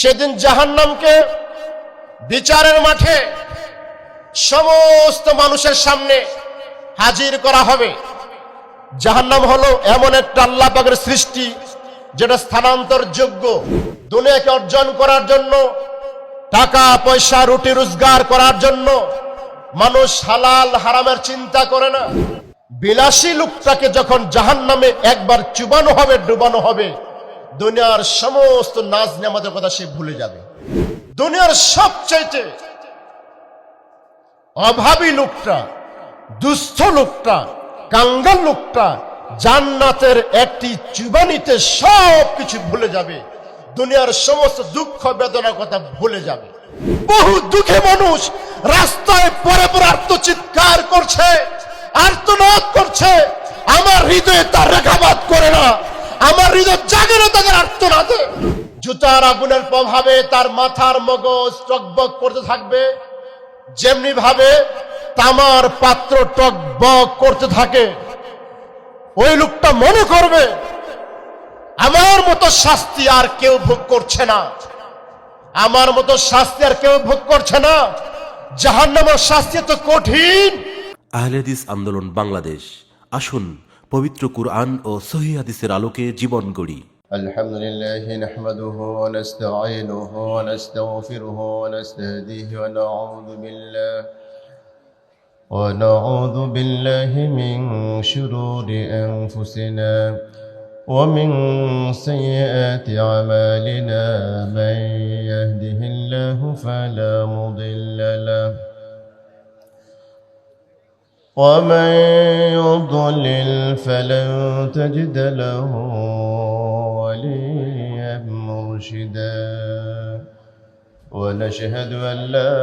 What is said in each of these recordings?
সেদিন জাহান্নামকে বিচারের মাঠে সমস্ত মানুষের সামনে হাজির করা হবে। জাহান্নাম হলো এমন একটা আল্লাহ পাকের সৃষ্টি, যেটা স্থানান্তর যোগ্য দুনিয়াকে অর্জন করার জন্য, টাকা, পয়সা, রুটি, রোজগার করার জন্য মানুষ হালাল, হারামের চিন্তা করে না। বিলাসী লোকটাকে যখন জাহান্নামে একবার চুবানো হবে, ডুবানো হবে দুনিয়ার সমস্ত নাজ নেমাদের কথা সে ভুলে যাবে। দুনিয়ার সবচাইতে অভাবী লোকটা, দুস্থ লোকটা, কাঙ্গাল লোকটা, জান্নাতের একটি চুবানিতে সব কিছু ভুলে যাবে। দুনিয়ার সমস্ত দুঃখ, বেদনার কথা ভুলে যাবে। বহু দুঃখে মানুষ রাস্তায় পরে পরে আত্মচিৎকার করছে, আর্তনাদ করছে। আমার হৃদয়ে তার রেখাবাদ করে না। আমার হৃদয় জাগে না তাদের জুতার আগুনের প্রভাবে তার মাথার মগজ টকবক করতে থাকবে। যেমনি ভাবে তামার পাত্র টকবক করতে থাকে, ওই লোকটা মনে করবে, আমার মতো শাস্তি আর কেউ ভোগ করছে না। আমার মতো শাস্তি আর কেউ ভোগ করছে না। জাহান্নামের শাস্তি তো কঠিন। আহলেদিস আন্দোলন বাংলাদেশ, আসুন পবিত্র কুরআন ও সহি হাদিসের আলোকে জীবন গড়ি الحمد لله نحمده ونستعينه ونستغفره ونستهديه ونعوذ بالله ونعوذ بالله من شرور أنفسنا ومن سيئات أعمالنا من يهده الله فلا مضل له ومن يضلل فلن تجد له وليا مرشدا ونشهد أن لا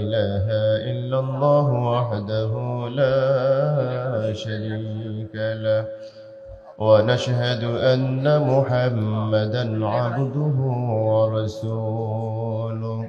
إله إلا الله وحده لا شريك له ونشهد أن محمدا عبده ورسوله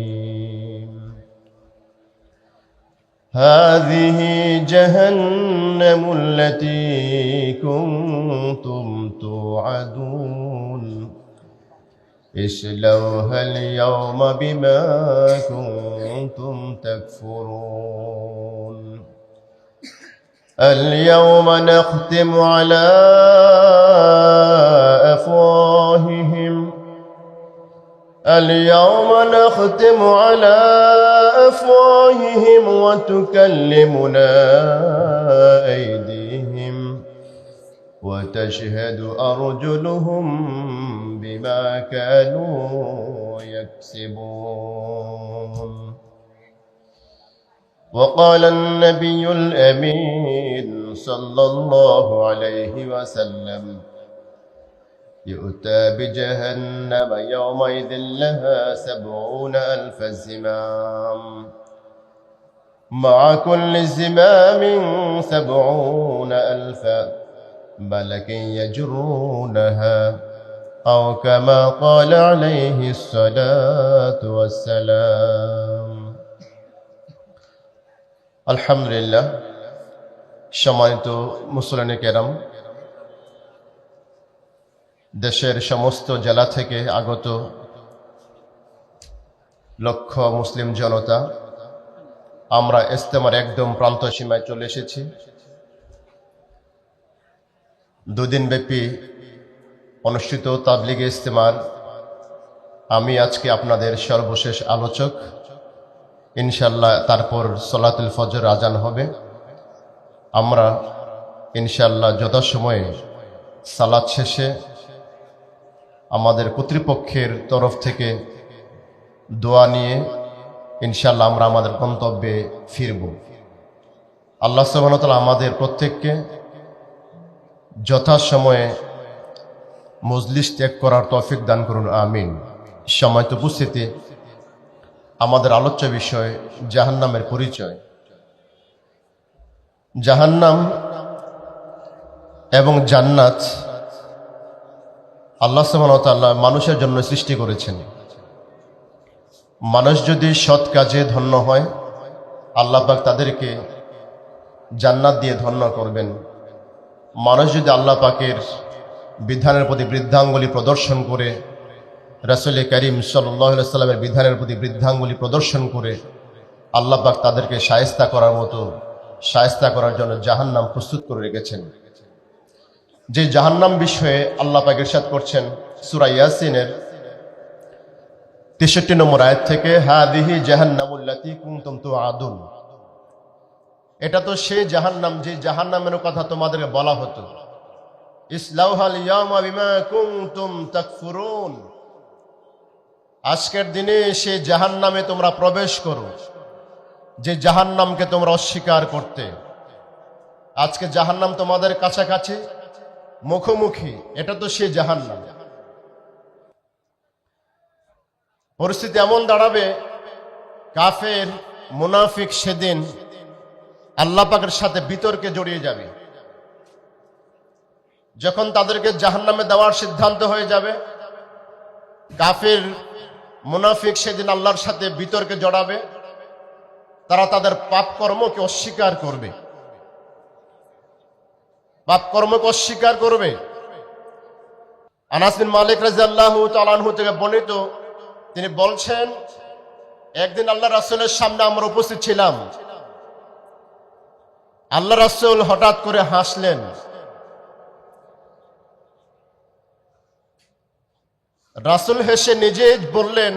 هذه جهنم التي كنتم توعدون. اصلوها اليوم بما كنتم تكفرون. اليوم نختم على أفواههم. اليوم نختم على أفواههم وتكلمنا أيديهم وتشهد أرجلهم بما كانوا يكسبون. وقال النبي الأمين صلى الله عليه وسلم يؤتى بجهنم يومئذ لها سبعون ألف زمام مع كل زمام سبعون ألف ملك يجرونها أو كما قال عليه الصلاة والسلام الحمد لله সম্মানিত মুসলানি কেরাম দেশের সমস্ত জেলা থেকে আগত লক্ষ মুসলিম জনতা, আমরা ইস্তেমার একদম প্রান্ত সীমায় চলে এসেছি। দুদিন ব্যাপী অনুষ্ঠিত তাবলিগে ইস্তেমার। আমি আজকে আপনাদের সর্বশেষ আলোচক। ইনশাল্লাহ তারপর সলাতুল ফজর আজান হবে। আমরা ইনশাল্লাহ যথাসময়ে সালাদ শেষে আমাদের কর্তৃপক্ষের তরফ থেকে দোয়া নিয়ে ইনশাল্লাহ আমরা আমাদের গন্তব্যে ফিরব। আল্লাহ সুবাহতাল আমাদের প্রত্যেককে যথাসময়ে মজলিস ত্যাগ করার তৌফিক দান করুন, আমিন। সময়ত উপস্থিতি। আমাদের আলোচ্য বিষয় জাহান্নামের পরিচয়। জাহান্নাম এবং জান্নাত আল্লাহ সুবহানাহু মানুষের জন্য সৃষ্টি করেছেন। মানুষ যদি সৎ কাজে ধন্য হয়, আল্লাহ পাক তাদেরকে জান্নাত দিয়ে ধন্য করবেন। মানুষ যদি আল্লাহ পাকের বিধানের প্রতি বৃদ্ধাঙ্গুলি প্রদর্শন করে, রাসুল করিম সাল্লাহ সাল্লামের বিধানের প্রতি বৃদ্ধাঙ্গুলি প্রদর্শন করে, আল্লাহ পাক তাদেরকে সায়স্তা করার মতো সায়স্তা করার জন্য জাহান্নাম প্রস্তুত করে রেখেছেন। যে জাহান্নাম বিষয়ে আল্লাহ পাক ইরশাদ করছেন সুরা ইয়াসিনের তেষট্টি নম্বর আয়াত থেকে হ্যাঁ দিহি জাহান্নামুল্লাতি কুমতুম তু আদুন এটা তো সেই জাহান্নাম যে জাহান্নামের কথা তোমাদেরকে বলা হতো। ইসলাউহাল ইয়ামা বিমা কুমতুম তাকফুরুন। আজকের দিনে সে জাহান্নামে তোমরা প্রবেশ করো, যে জাহান্নামকে তোমরা অস্বীকার করতে। আজকে জাহান্নাম তোমাদের কাছাকাছি মুখোমুখি, এটা তো সে জাহান্নাম। পরিস্থিতি এমন দাঁড়াবে, কাফের মুনাফিক সেদিন আল্লাহ পাকের সাথে বিতর্কে জড়িয়ে যাবে। যখন তাদেরকে জাহান্নামে দেওয়ার সিদ্ধান্ত হয়ে যাবে, কাফের মুনাফিক সেদিন আল্লাহর সাথে বিতর্কে জড়াবে, তারা তাদের পাপ কর্মকে অস্বীকার করবে। পাপ কর্মকে অস্বীকার করবে। আনাসিন মালিক রাজিয়াল্লাহু তালানহু থেকে বর্ণিত, তিনি বলছেন, একদিন আল্লাহ রাসুলের সামনে আমরা উপস্থিত ছিলাম। আল্লাহ রাসুল হঠাৎ করে হাসলেন। রাসুল হেসে নিজে বললেন,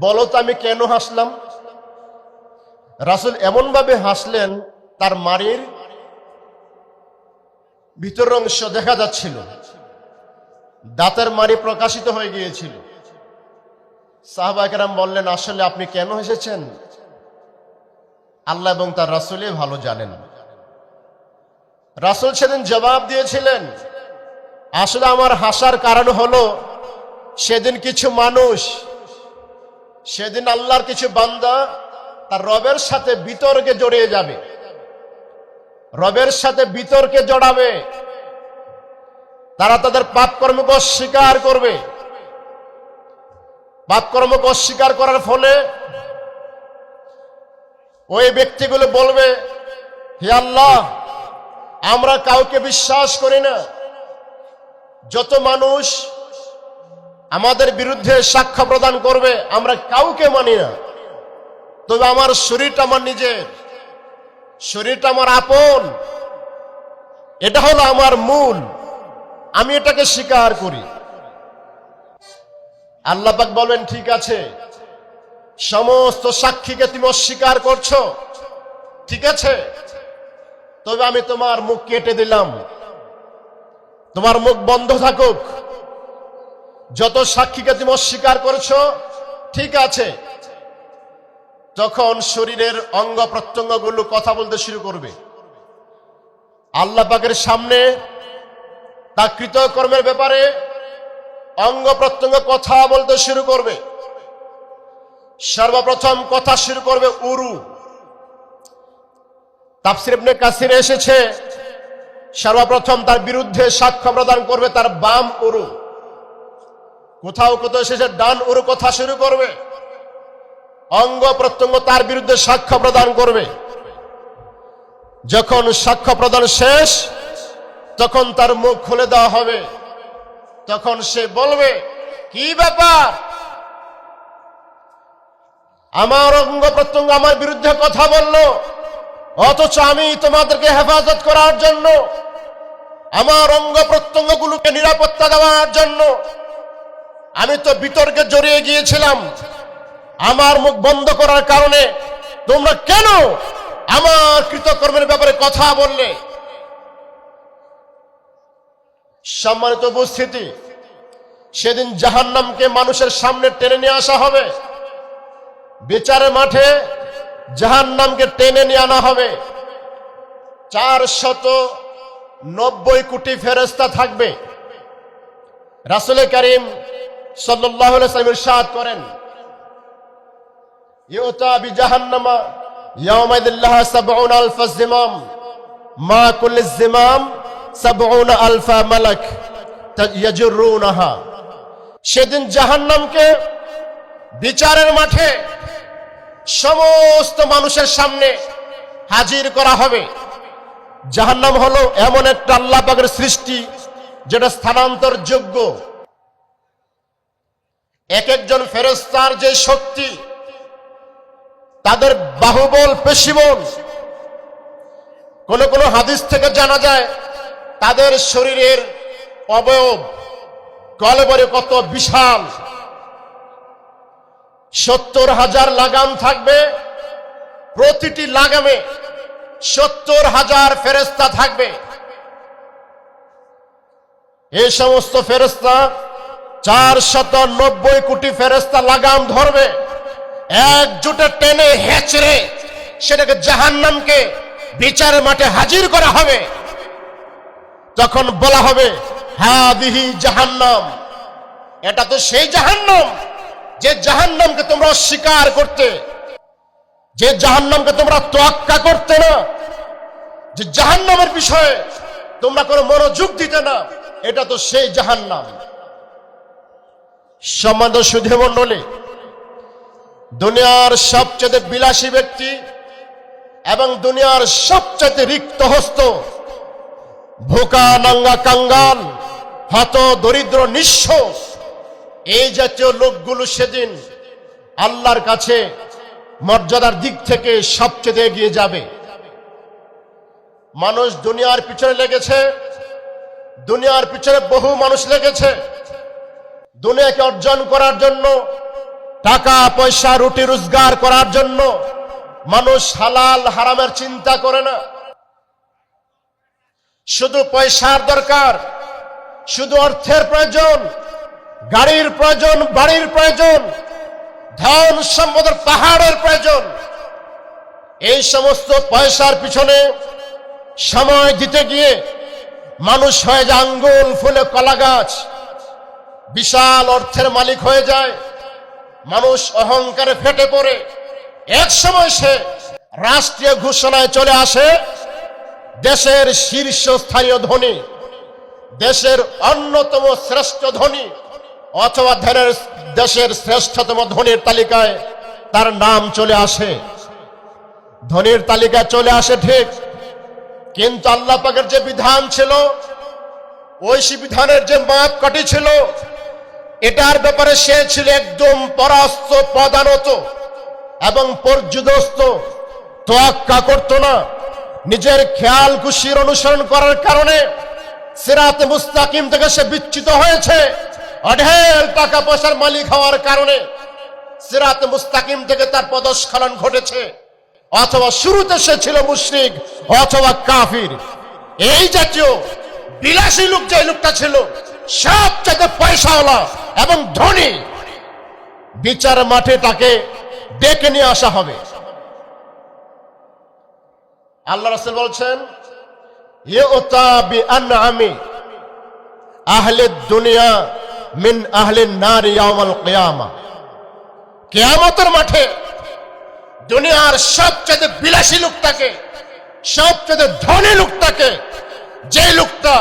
বলো তো আমি কেন হাসলাম? রাসুল এমনভাবে হাসলেন, তার মারির ভিতর অংশ দেখা যাচ্ছিল। দাঁতের মারি প্রকাশিত হয়ে গিয়েছিল। সাহবাকেরাম বললেন, আসলে আপনি কেন হেসেছেন আল্লাহ এবং তার রাসুলই ভালো জানেন। রাসুল সেদিন জবাব দিয়েছিলেন, আসলে আমার হাসার কারণ হলো, সেদিন কিছু মানুষ, সেদিন আল্লাহর কিছু বান্দা তার রবের সাথে বিতর্কে জড়িয়ে যাবে। রবের সাথে বিতর্কে জড়াবে। তারা তাদের পাপ কর্মকে অস্বীকার করবে। পাপ কর্মকে অস্বীকার করার ফলে ওই ব্যক্তিগুলো বলবে, হে আল্লাহ, আমরা কাউকে বিশ্বাস করি না। যত মানুষ আমাদের বিরুদ্ধে সাক্ষ্য প্রদান করবে, আমরা কাউকে মানি না। তবে আমার শরীরটা আমার নিজের। শরীরটা আমার আপন। এটা হলো আমার মূল। আমি এটাকে স্বীকার করি। আল্লাহ পাক বলবেন ঠিক আছে। সমস্ত সাক্ষীকে তুমি অস্বীকার করছ। ঠিক আছে। তবে আমি তোমার মুখ কেটে দিলাম। তোমার মুখ বন্ধ থাকুক। যত সাক্ষীকে তুমি অস্বীকার করেছ, ঠিক আছে। তখন শরীরের অঙ্গ প্রত্যঙ্গগুলো কথা বলতে শুরু করবে। আল্লাহ সামনে তা কৃতকর্মের ব্যাপারে অঙ্গ প্রত্যঙ্গ কথা বলতে শুরু করবে। সর্বপ্রথম কথা শুরু করবে উরু। তাফসির ইবনে এসেছে। সর্বপ্রথম তার বিরুদ্ধে সাক্ষ্য প্রদান করবে তার বাম উরু। কোথাও কোথাও এসেছে ডান উরু কথা শুরু করবে। অঙ্গ প্রত্যঙ্গ তার বিরুদ্ধে সাক্ষ্য প্রদান করবে। যখন সাক্ষ্য প্রদান শেষ, তখন তার মুখ খুলে দেওয়া হবে। তখন সে বলবে, কি ব্যাপার? আমার অঙ্গ প্রত্যঙ্গ আমার বিরুদ্ধে কথা বলল, অথচ আমি তোমাদেরকে হেফাজত করার জন্য, আমার অঙ্গ প্রত্যঙ্গগুলোকে নিরাপত্তা দেওয়ার জন্য, আমি তো বিতর্কে জড়িয়ে গিয়েছিলাম। আমার মুখ বন্ধ করার কারণে তোমরা কেন আমার কৃতকর্মের ব্যাপারে কথা বললে? সম্মানিত উপস্থিতি, সেদিন জাহান্নামকে মানুষের সামনে টেনে নিয়ে আসা হবে। বিচারের মাঠে জাহান্নামকে টেনে নিয়ে আনা হবে। চার শত নব্বই কোটি ফেরস্তা থাকবে। রাসুল করিম সাল্লাহ সাহেব সাদ করেন। ইউতা বিজাহান্নামা ইয়াউমাইদিন লাহা সাবউনা আলফা জিমাম মা কুল্লি জিমাম সাবউনা আলফা মালাক ইয়াজুরুনাহা সেদিন জাহান্নামকে বিচারের মাঠে সমস্ত মানুষের সামনে হাজির করা হবে। জাহান্নাম হলো এমন একটা আল্লাহ পাকের সৃষ্টি, যেটা স্থানান্তর যোগ্য এক একজন ফেরেস্তার যে শক্তি তাদের বাহুবল, পেশিবল। কোন কোন হাদিস থেকে জানা যায়, তাদের শরীরের অবয়ব কলেবরে কত বিশাল। সত্তর হাজার লাগাম থাকবে, প্রতিটি লাগামে সত্তর হাজার ফেরেস্তা থাকবে। এই সমস্ত ফেরেস্তা চার শত নব্বই কোটি ফেরেস্তা লাগাম ধরবে। একজোটে টেনে হেঁচড়ে সেটাকে জাহান্নামকে বিচারের মাঠে হাজির করা হবে। তখন বলা হবে, হাদিহি জাহান্নাম। এটা তো সেই জাহান্নাম যে জাহান্নামকে তোমরা অস্বীকার করতে, যে জাহান্নামকে তোমরা তোয়াক্কা করতে না। যে জাহান্নামের বিষয়ে তোমরা কোনো মনোযোগ দিতে না, এটা তো সেই জাহান্নাম। সম্মানিত সুধী মণ্ডলী দুনিয়ার সবচেয়ে বিলাসী ব্যক্তি এবং দুনিয়ার সবচেয়ে রিক্ত হস্ত, ভোকা নাঙ্গা কাঙ্গাল, হত দরিদ্র নিঃস্ব, এই জাতীয় লোকগুলো সেদিন আল্লাহর কাছে মর্যাদার দিক থেকে সবচেয়ে এগিয়ে যাবে। মানুষ দুনিয়ার পিছনে লেগেছে, দুনিয়ার পিছনে বহু মানুষ লেগেছে। দুনিয়াকে অর্জন করার জন্য টাকা পয়সা রুটি রোজগার করার জন্য মানুষ হালাল, হারামের চিন্তা করে না। শুধু পয়সার দরকার, শুধু অর্থের প্রয়োজন, গাড়ির প্রয়োজন, বাড়ির প্রয়োজন, ধন সম্পদের পাহাড়ের প্রয়োজন, এই সমস্ত পয়সার পিছনে সময় দিতে গিয়ে মানুষ হয়ে যায় আঙ্গুল ফুলে কলা গাছ বিশাল অর্থের মালিক হয়ে যায়। মানুষ অহংকারে ফেটে পড়ে। এক সময় সে রাষ্ট্রীয় ঘোষণায় চলে আসে, দেশের শীর্ষস্থানীয় ধনী, দেশের অন্যতম শ্রেষ্ঠ ধনী, অথবা ধ্যানের দেশের শ্রেষ্ঠতম ধনীর তালিকায় তার নাম চলে আসে। ধনীর তালিকায় চলে আসে ঠিক, কিন্তু আল্লাহ পাকের যে বিধান ছিল সে বিধানের যে মাপ কাটি ছিল এটার ব্যাপারে সে ছিল একদম পরাস্ত পদানত এবং পর্যুদস্ত। তোয়াক্কা করত না। নিজের খেয়াল খুশির অনুসরণ করার কারণে সিরাত মুস্তাকিম থেকে সে বিচ্যুত হয়েছে। অঢেল টাকা পয়সার মালিক হওয়ার কারণে সিরাত মুস্তাকিম থেকে তার পদস্খলন ঘটেছে। অথবা শুরুতে সে ছিল মুশরিক, অথবা কাফির। এই জাতীয় বিলাসী লোক যে লোকটা ছিল সবচেয়ে পয়সাওয়ালা এবং ধনী। বিচার মাঠে তাকে ডেকে নিয়ে আসা হবে। আল্লাহ রাসূল বলছেন আনআমি আহলে দুনিয়া মিন আহলে নার ইয়াউমাল কিয়ামা। কিয়ামতের মাঠে দুনিয়ার সবচেয়ে বিলাসী লোকটাকে, সবচেয়ে ধনী লোকটাকে যে লোকটা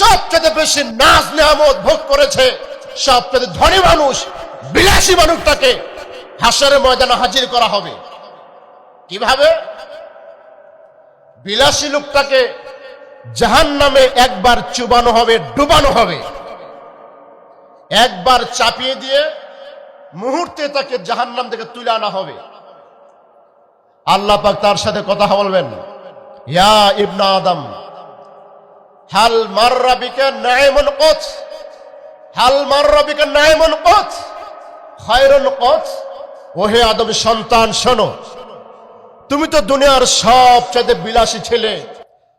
সবচেয়ে বেশি নাচ নেয়ামত ভোগ করেছে সবচেয়ে ধনী মানুষ, বিলাসী মানুষটাকে হাসরের ময়দানে হাজির করা হবে। কীভাবে? বিলাসী লোকটাকে জাহান নামে একবার চুবানো হবে, ডুবানো হবে। একবার চাপিয়ে দিয়ে মুহূর্তে তাকে জাহান্নাম থেকে তুলে আনা হবে। আল্লাহ পাক তার সাথে কথা বলবেন। ইয়া ইবনা আদম, হাল মাররাবিকা নাইমুন কোচ হাল মাররাবিকা নাইমুন কোচ খায়রুন কোচ। ওহে আদম সন্তান, শোনো। তুমি তো দুনিয়ার সবচেয়ে বিলাসী ছেলে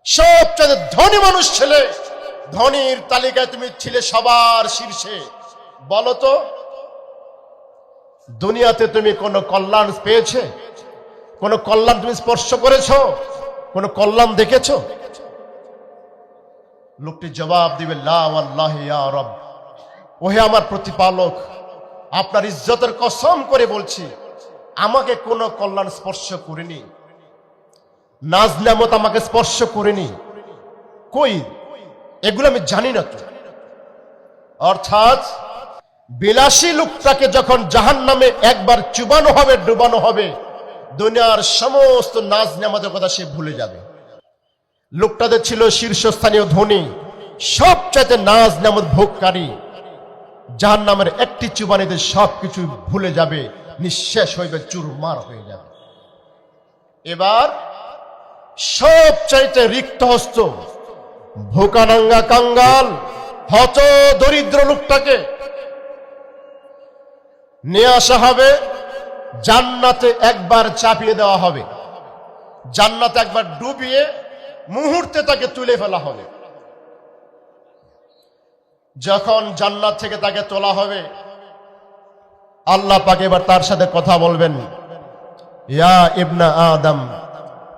সবচেয়ে ধনী মানুষ ছেলে। ধনীর তালিকায় তুমি ছিলে সবার শীর্ষে। বলো তো, দুনিয়াতে তুমি কোনো কল্যাণ পেয়েছে? কোনো কল্যাণ তুমি স্পর্শ করেছ? কোনো কল্যাণ দেখেছ? লোকটি জবাব দিবে, লা ইয়া রব। ওহে আমার প্রতিপালক, আপনার ইজ্জতের কসম করে বলছি, আমাকে কোনো কল্যাণ স্পর্শ করেনি। নাজ নামত আমাকে স্পর্শ করেনি। কই? এগুলো আমি জানি না তো। অর্থাৎ, বিলাসী লোকটাকে যখন জাহান নামে একবার চুবানো হবে, ডুবানো হবে, দুনিয়ার সমস্ত নাজ নামাজের কথা সে ভুলে যাবে। লোকটাদের ছিল শীর্ষস্থানীয় ধনী, সবচাইতে নাজ নামত ভোগকারী। জাহান নামের একটি চুবানিতে সবকিছু ভুলে যাবে, নিঃশেষ হইবে, চুরমার হয়ে যাবে। এবার সবচাইতে রিক্ত হস্ত ভোকানাঙ্গা কাঙ্গাল, হত দরিদ্র লোকটাকে নিয়ে আসা হবে, জান্নাতে একবার চাপিয়ে দেওয়া হবে। জান্নাতে একবার ডুবিয়ে মুহূর্তে তাকে তুলে ফেলা হবে। যখন জান্নাত থেকে তাকে তোলা হবে, আল্লাহ পাক এবার তার সাথে কথা বলবেন। ইয়া ইবনা আদম,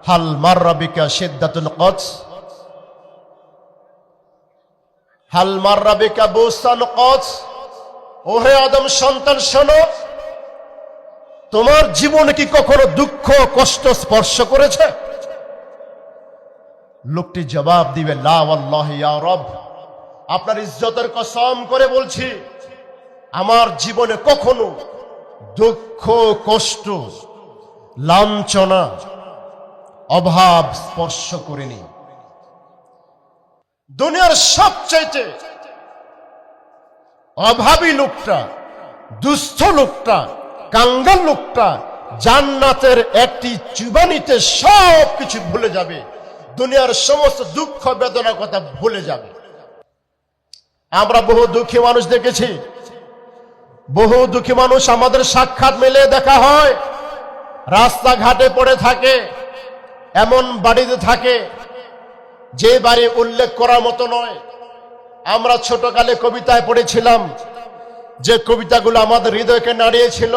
হাল মাররাবিকা সিদ্দাতুল কদস? হাল মাররাবিকা বুসান কদস? ওহে আদম সন্তান, শোনো, তোমার জীবনে কি কখনো দুঃখ, কষ্ট স্পর্শ করেছে? লোকটি জবাব দিবে, লা ওয়াল্লাহি ইয়া রব। আপনার ইজ্জতের কসম করে বলছি, আমার জীবনে কখনো দুঃখ, কষ্ট, লাঞ্ছনা, অভাব স্পর্শ করিনি। দুনিয়ার সবচাইতে অভাবী লোকটা, দুস্থ লোকটা, কাঙ্গাল লোকটা, জান্নাতের একটি চুবানিতে সব কিছু ভুলে যাবে। দুনিয়ার সমস্ত দুঃখ বেদনার কথা ভুলে যাবে। আমরা বহু দুঃখী মানুষ দেখেছি। বহু দুঃখী মানুষ আমাদের সাক্ষাৎ মেলে দেখা হয়। রাস্তাঘাটে পড়ে থাকে, এমন বাড়িতে থাকে, যে বাড়ি উল্লেখ করার মতো নয়। আমরা ছোটকালে কবিতায় পড়েছিলাম যে কবিতাগুলো আমাদের হৃদয়কে নাড়িয়েছিল।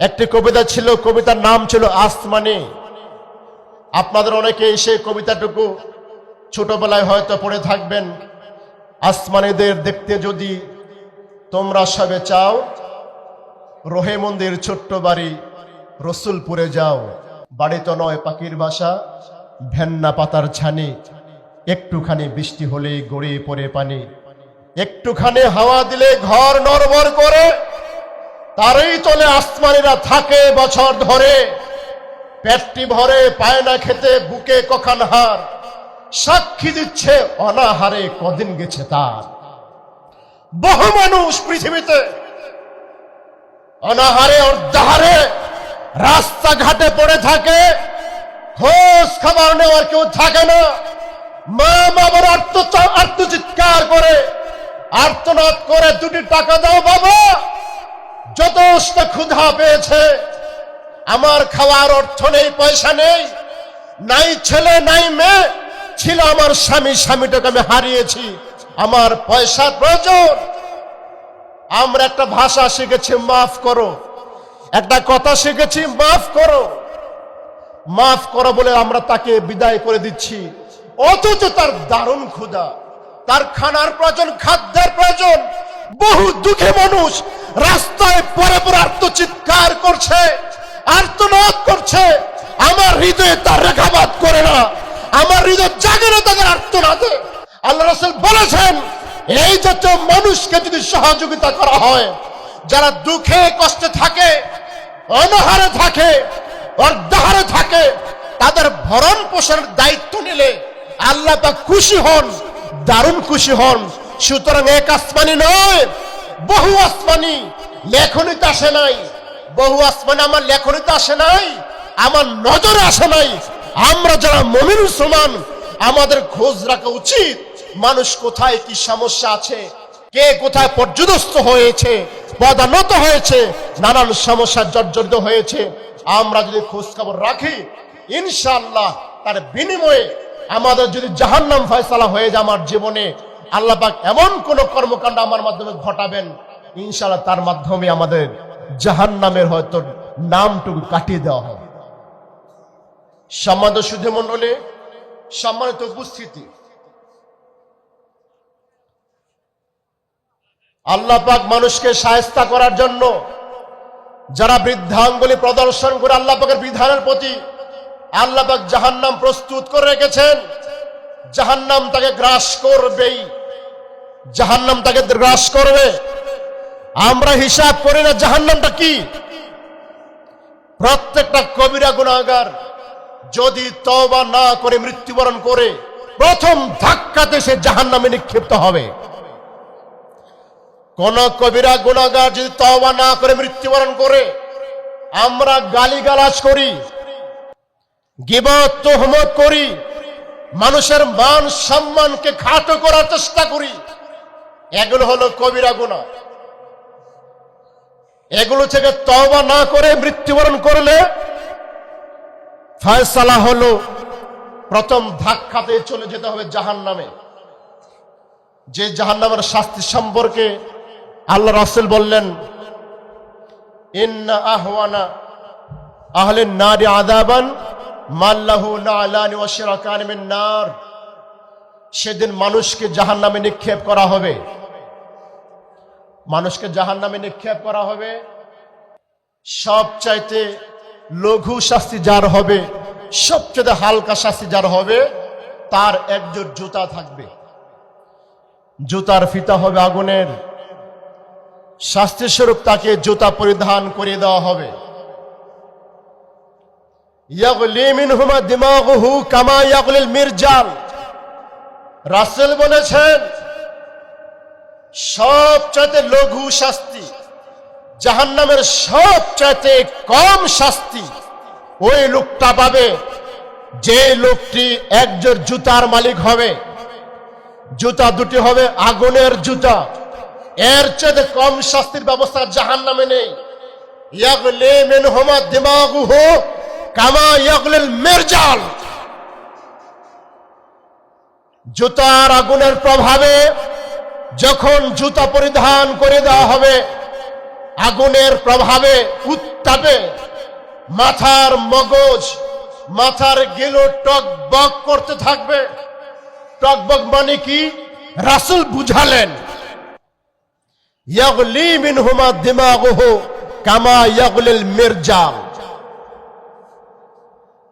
একটি কবিতা ছিল, কবিতার নাম ছিল আসমানি। আপনাদের অনেকে সেই কবিতাটুকু ছোটবেলায় হয়তো পড়ে থাকবেন। আসমানিদের দেখতে যদি তোমরা সবে চাও, রোহে মন্দির ছোট্ট বাড়ি রসুলপুরে যাও। বাড়ি তো নয় পাখির বাসা, ভেন্না পাতার ছানি, একটুখানি বৃষ্টি হলেই গড়িয়ে পড়ে পানি। একটুখানি হাওয়া দিলে ঘর নড়বড় করে, তারই তলে আসমানিরা থাকে বছর ধরে। পেটটি ভরে পায় না খেতে, বুকে কখান হার। সাক্ষী দিচ্ছে, অনাহারে কদিন গেছে তার। বহু মানুষ পৃথিবীতে অনাহারে, অর্ধাহারে রাস্তাঘাটে পড়ে থাকে, খোঁজ খাবার নেওয়ার কেউ থাকে না। মা বাবার আর্ত আর্তচিৎকার করে, আর্তনাদ করে, দুটি টাকা দাও বাবা, যথেষ্ট ক্ষুধা পেয়েছে। আমার খাওয়ার অর্থ নেই, পয়সা নেই, নাই ছেলে, নাই মেয়ে ছিল আমার স্বামী, স্বামীটাকে আমি হারিয়েছি। আমার পয়সার প্রয়োজন। আমরা একটা ভাষা শিখেছি, মাফ করো। একটা কথা শিখেছি, মাফ করো। মাফ করো বলে আমরা তাকে বিদায় করে দিচ্ছি। অথচ তার দারুণ ক্ষুধা, তার খানার প্রয়োজন, খাদ্যের প্রয়োজন। বহু দুঃখী মানুষ রাস্তায় পরে পরে আত্মচিৎকার করছে, আর্তনাদ করছে। আমার হৃদয়ে তার রেখাবাদ করে না। আমার হৃদয় জাগে না তাদের আল্লাহ রসুল বলেছেন, এই জাতীয় মানুষকে যদি সহযোগিতা করা হয়, যারা দুঃখে, কষ্টে থাকে, অনাহারে থাকে, অর্ধাহারে থাকে, তাদের ভরণ পোষণের দায়িত্ব নিলে আল্লাহ তা খুশি হন, দারুণ খুশি হন। সুতরাং এক আসমানি নয়, বহু আসমানি লেখনীতে আসে নাই। বহু আসমানি আমার লেখনীতে আসে নাই, আমার নজরে আসে নাই। আমরা যারা মমিন সমান আমাদের খোঁজ রাখা উচিত মানুষ কোথায় কি সমস্যা আছে, কে কোথায় পর্যদস্ত হয়েছে, পদানত হয়েছে, নানান সমস্যা জর্জরিত হয়েছে। আমরা যদি খোঁজ খবর রাখি, ইনশাআল্লাহ তার বিনিময়ে আমাদের যদি জাহান্নাম ফয়সালা হয়ে যায় আমার জীবনে, আল্লাহ পাক এমন কোন কর্মকাণ্ড আমার মাধ্যমে ঘটাবেন, ইনশাআল্লাহ তার মাধ্যমে আমাদের জাহান্নামের হয়তো নামটুকু কাটিয়ে দেওয়া হবে। সম্মানিত সুধী মণ্ডলী সম্মানিত উপস্থিতি। আল্লাহ পাক মানুষকে সায়স্তা করার জন্য যারা বৃদ্ধাঙ্গুলি প্রদর্শন করে আল্লাহ পাকের বিধানের প্রতি আল্লাহ পাক জাহান্নাম প্রস্তুত করে রেখেছেন, জাহান্নাম তাকে গ্রাস করবেই। জাহান্নাম তাকে গ্রাস করবে। আমরা হিসাব করি না জাহান্নামটা কি। প্রত্যেকটা কবিরা গুণাগার যদি তওবা না করে মৃত্যুবরণ করে, প্রথম ধাক্কাতে সে জাহান্নামে নিক্ষিপ্ত হবে। কোন কবিরা গুণাগার যদি তওবা না করে মৃত্যুবরণ করে, আমরা গালিগালাজ করি, গিবত, তোহমত করি, মানুষের মান সম্মানকে খাটো করার চেষ্টা করি, এগুলো হলো কবিরা গুণা এগুলো থেকে তওবা না করে মৃত্যুবরণ করলে ফয়সালা হলো প্রথম ধাক্কাতে চলে যেতে হবে জাহান নামে যে জাহান নামের শাস্তি সম্পর্কে আল্লাহ রাসুল বললেন আদাবান মাল্লাহু নার সেদিন মানুষকে জাহান নামে নিক্ষেপ করা হবে। মানুষকে জাহান নামে নিক্ষেপ করা হবে। সব চাইতে লঘু শাস্তি যার হবে, সবচেয়ে হালকা শাস্তি যার হবে, তার একজোট জুতা থাকবে। জুতার ফিতা হবে আগুনের। শাস্তি স্বরূপ তাকে জুতা পরিধান করে দেওয়া হবে। মির্জাল। রাসেল বলেছেন, সবচাইতে লঘু শাস্তি জাহান্নামের সবচাইতে কম শাস্তি ওই লোকটা পাবে। যে লোকটি একজোর জুতার মালিক হবে। জুতা দুটি হবে আগুনের জুতা। এর চেয়ে কম শাস্তির ব্যবস্থা নেই। কামা ইয়াগলিল মির্জাল। জুতার আগুনের প্রভাবে যখন জুতা পরিধান করে দেওয়া হবে আগুনের প্রভাবে উত্তাপে মাথার মগজ, মাথার গেলো টকবক করতে থাকবে। টকবক মানে কি? রাসুল বুঝালেন, ইয়াগলি মিনহুমা দিমাগুহু কামা ইয়াগলিল মির্জাল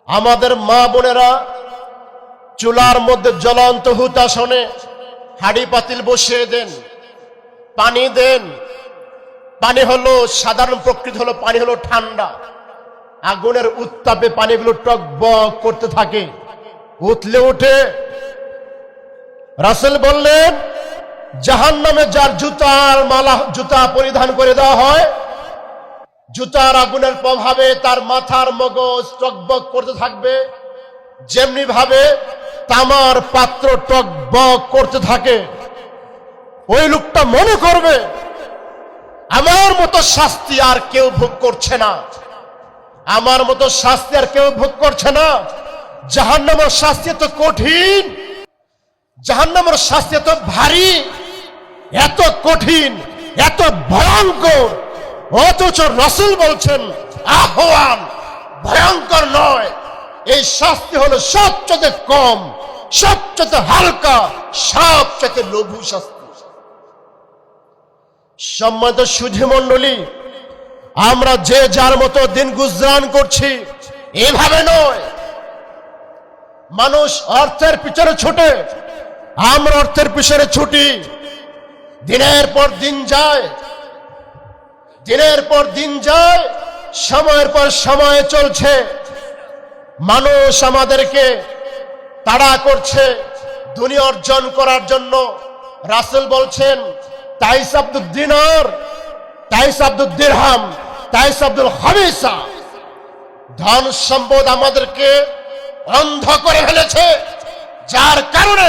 আমাদের মা বোনেরা চুলার মধ্যে জ্বলন্ত হুতাসনে হাড়ি পাতিল বসিয়ে দেন, পানি দেন পানি হলো সাধারণ প্রকৃতি হলো পানি হলো ঠান্ডা। আগুনের উত্তাপে পানিগুলো টক বক করতে থাকে। উতলে উঠে রাসেল বললেন জাহান নামে যার জুতার মালা, জুতা পরিধান করে দেওয়া হয়, জুতার আগুনের প্রভাবে তার মাথার মগজ টকবক করতে থাকবে। যেমনি ভাবে তামার পাত্র টকবক করতে থাকে। ওই লোকটা মনে করবে আমার মতো শাস্তি আর কেউ ভোগ করছে না। আমার মতো শাস্তি আর কেউ ভোগ করছে না। জাহান্নামের শাস্তি তো কঠিন। জাহান্নামের শাস্তি তো ভারী। এত কঠিন। এত ভয়ঙ্কর। অথচ রসুল বলছেন আহ্বান ভয়ঙ্কর নয়। এই শাস্তি হলো সবচেয়ে কম, সবচেয়ে হালকা, সবচেয়ে লঘু শাস্তি। সম্মানিত সুধী মণ্ডলী, আমরা যে যার মতো দিন গুজরান করছি, এভাবে নয়। মানুষ অর্থের পিছনে ছুটে, আমরা অর্থের পিছনে ছুটি। দিনের পর দিন যায়, দিনের পর দিন যায়, সময়ের পর সময় চলছে। মানুষ আমাদেরকে তাড়া করছে, দুনিয়া অর্জন করার জন্য। রাসেল বলছেন তাইস আব্দুল দিনার, তাইস আব্দুল দিরহাম, তাইস আব্দুল হামিসা। ধন সম্পদ আমাদেরকে অন্ধ করে ফেলেছে, যার কারণে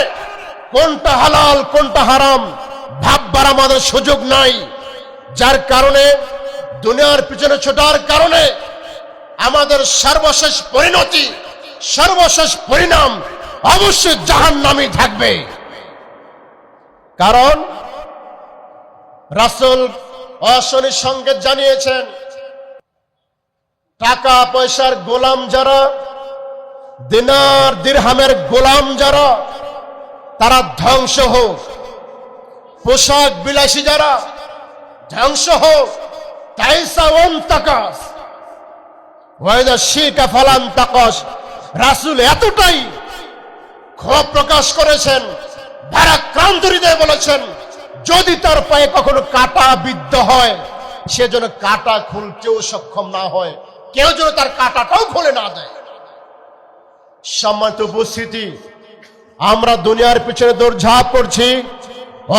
কোনটা হালাল, কোনটা হারাম ভাববার আমাদের সুযোগ নাই। যার কারণে দুনিয়ার পিছনে ছোটার কারণে আমাদের সর্বশেষ পরিণতি, সর্বশেষ পরিণাম অবশ্যই জাহান নামই থাকবে। কারণ রাসুল অশনি সংকেত জানিয়েছেন, টাকা পয়সার গোলাম যারা, দিনার দিরহামের গোলাম যারা, তারা ধ্বংস হোক। পোশাক বিলাসী যারা, ধ্বংস হোক। রাসূল এতটাই ক্ষোভ প্রকাশ করেছেন, ভারাক্রান্ত হৃদয়ে বলেছেন যদি তার পায়ে কখনো কাটা বিদ্ধ হয়, সে যেন কাটা খুলতেও সক্ষম না হয়, কেউ যেন তার কাটাটাও খুলে না দেয়। সম্মানিত উপস্থিতি, আমরা দুনিয়ার পিছনে দৌড়ঝাঁপ করছি,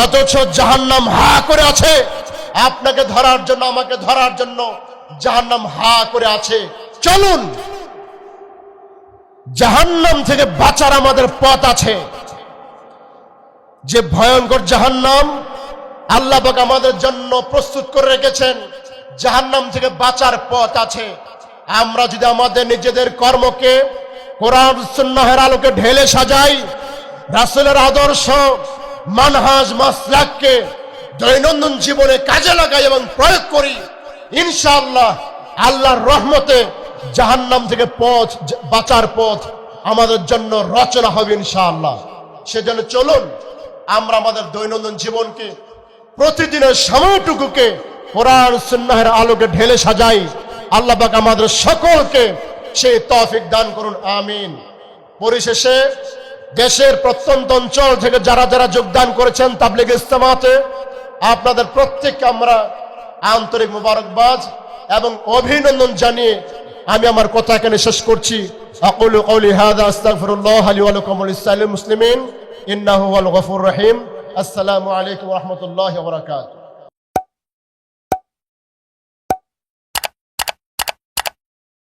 অথচ জাহান্নাম হা করে আছে। আপনাকে ধরার জন্য, আমাকে ধরার জন্য জাহান্নাম হা করে আছে। চলুন, জাহান্নাম থেকে বাঁচার আমাদের পথ আছে। যে ভয়ঙ্কর জাহান্নাম আল্লাহ আমাদের জন্য প্রস্তুত করে রেখেছেন। জাহান্নাম থেকে বাঁচার পথ আছে। আমরা যদি আমাদের নিজেদের কর্মকে আলোকে ঢেলে সাজাই, রাসূলের আদর্শ, মানহাজ, মাসলাককে দৈনন্দিন জীবনে কাজে লাগাই এবং প্রয়োগ করি, ইনশাআল্লাহ আল্লাহর রহমতে জাহান্নাম থেকে পথ, বাঁচার পথ আমাদের জন্য রচনা হবে ইনশাআল্লাহ। সেজন্য চলুন আমরা আমাদের দৈনন্দিন জীবনকে, প্রতিদিনের সময়টুকুকে কোরআন সুন্নাহের আলোকে ঢেলে সাজাই। আল্লাহ পাক আমাদের সকলকে সেই তৌফিক দান করুন, আমিন। পরিশেষে দেশের প্রত্যন্ত অঞ্চল থেকে যারা যারা যোগদান করেছেন তাবলিগ ইস্তেমাতে আপনাদের প্রত্যেককে আমরা আন্তরিক মোবারকবাদ এবং অভিনন্দন জানিয়ে আমি আমার কথা এখানে শেষ করছি। আকুলু কওলি হাদা আস্তাগফিরুল্লাহ লি ওয়া লাকুম মুসলিমিন। إنه هو الغفور الرحيم. السلام عليكم ورحمة الله وبركاته.